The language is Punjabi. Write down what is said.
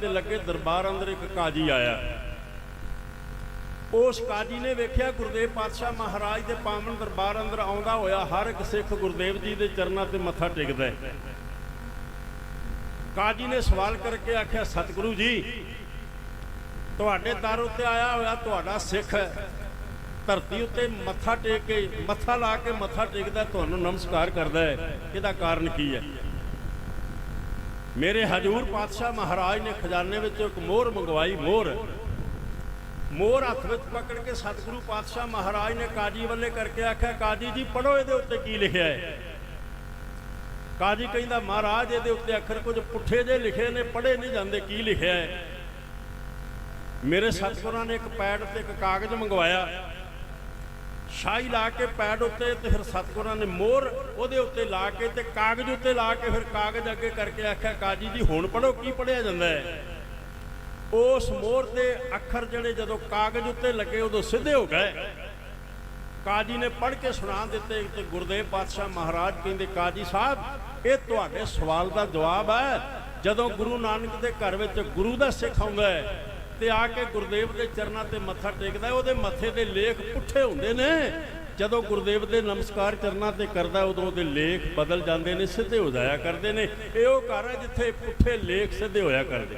ਤੇ ਲੱਗੇ ਦਰਬਾਰ ਅੰਦਰ ਇੱਕ ਕਾਜੀ ਆਇਆ। ਉਸ ਕਾਜੀ ਨੇ ਵੇਖਿਆ ਗੁਰਦੇਵ ਪਾਤਸ਼ਾਹ ਮਹਾਰਾਜ ਦੇ ਪਾਵਨ ਦਰਬਾਰ ਅੰਦਰ ਆਉਂਦਾ ਹੋਇਆ, ਹਰ ਇੱਕ ਸਿੱਖ ਗੁਰਦੇਵ ਜੀ ਦੇ ਚਰਨਾਂ ਤੇ ਮੱਥਾ ਟੇਕਦਾ ਹੈ। ਕਾਜੀ ਨੇ ਸਵਾਲ ਕਰਕੇ ਆਖਿਆ, ਸਤਿਗੁਰੂ ਜੀ, ਤੁਹਾਡੇ ਦਰ ਉੱਤੇ ਆਇਆ ਹੋਇਆ ਤੁਹਾਡਾ ਸਿੱਖ ਹੈ। ਧਰਤੀ ਉੱਤੇ ਮੱਥਾ ਟੇਕ ਕੇ, ਮੱਥਾ ਲਾ ਕੇ ਮੱਥਾ ਟੇਕਦਾ, ਤੁਹਾਨੂੰ ਨਮਸਕਾਰ ਕਰਦਾ ਹੈ। ਇਹਦਾ ਕਾਰਨ ਕੀ ਹੈ? ਮੇਰੇ ਹਜੂਰ ਪਾਤਸ਼ਾਹ ਮਹਾਰਾਜ ਨੇ ਖਜ਼ਾਨੇ ਵਿੱਚੋਂ ਇੱਕ ਮੋਹਰ ਮੰਗਵਾਈ, ਮੋਹਰ। ਮੋਹਰ ਹੱਥ ਵਿੱਚ ਪਕੜ ਕੇ ਸਤਿਗੁਰੂ ਪਾਤਸ਼ਾਹ ਮਹਾਰਾਜ ਨੇ ਕਾਜੀ ਵੱਲੇ ਕਰਕੇ ਆਖਿਆ, ਕਾਜੀ ਜੀ ਪੜੋ ਇਹਦੇ ਉੱਤੇ ਕੀ ਲਿਖਿਆ ਹੈ? ਕਾਜੀ ਕਹਿੰਦਾ, ਮਹਾਰਾਜ, ਇਹਦੇ ਉੱਤੇ ਅੱਖਰ ਕੁਝ ਪੁੱਠੇ ਜੇ ਲਿਖੇ ਨੇ, ਪੜ੍ਹੇ ਨਹੀਂ ਜਾਂਦੇ, ਕੀ ਲਿਖਿਆ ਹੈ? ਮੇਰੇ ਸਤਿਗੁਰਾਂ ਨੇ ਇੱਕ ਪੈਡ ਤੇ ਇੱਕ ਕਾਗਜ਼ ਮੰਗਵਾਇਆ। ਸ਼ਾਹੀ ਲਾ ਕੇ ਪੈਡ ਉੱਤੇ ਤੇ ਫਿਰ ਸਤਿਗੁਰਾਂ ਨੇ ਮੋਹਰ ਉਹਦੇ ਉੱਤੇ ਲਾ ਕੇ ਤੇ ਕਾਗਜ਼ ਉੱਤੇ ਲਾ ਕੇ ਫਿਰ ਕਾਗਜ਼ ਅੱਗੇ ਕਰਕੇ ਆਖਿਆ, ਕਾਜੀ ਜੀ, ਹੁਣ ਪੜੋ ਕੀ ਪੜਿਆ ਜਾਂਦਾ ਹੈ? ਉਸ ਮੋਹਰ ਦੇ ਅੱਖਰ ਜਿਹੜੇ ਜਦੋਂ ਕਾਗਜ਼ ਉੱਤੇ ਲੱਗੇ, ਉਦੋਂ ਸਿੱਧੇ ਹੋ ਗਏ। ਕਾਜੀ ਨੇ ਪੜ੍ਹ ਕੇ ਸੁਣਾ ਦਿੱਤੇ ਤੇ ਗੁਰਦੇਵ ਪਾਤਸ਼ਾਹ ਮਹਾਰਾਜ ਕਹਿੰਦੇ, ਕਾਜੀ ਸਾਹਿਬ, ਇਹ ਤੁਹਾਡੇ ਸਵਾਲ ਦਾ ਜਵਾਬ ਹੈ। ਜਦੋਂ ਗੁਰੂ ਨਾਨਕ ਦੇ ਘਰ ਵਿੱਚ ਗੁਰੂ ਦਾ ਸਿੱਖ ਆਉਂਦਾ ਹੈ ਤੇ ਆ ਕੇ ਗੁਰਦੇਵ ਦੇ ਚਰਨਾਂ ਤੇ ਮੱਥਾ ਟੇਕਦਾ ਉਹਦੇ ਮੱਥੇ ਦੇ ਲੇਖ ਪੁੱਠੇ ਹੁੰਦੇ ਨੇ। ਜਦੋਂ ਗੁਰਦੇਵ ਦੇ ਨਮਸਕਾਰ ਚਰਨਾਂ ਤੇ ਕਰਦਾ ਉਦੋਂ ਉਹਦੇ ਲੇਖ ਬਦਲ ਜਾਂਦੇ ਨੇ, ਸਿੱਧੇ ਹੋ ਜਾਇਆ ਕਰਦੇ ਨੇ। ਇਹ ਉਹ ਘਰ ਹੈ ਜਿੱਥੇ ਪੁੱਠੇ ਲੇਖ ਸਿੱਧੇ ਹੋਇਆ ਕਰਦੇ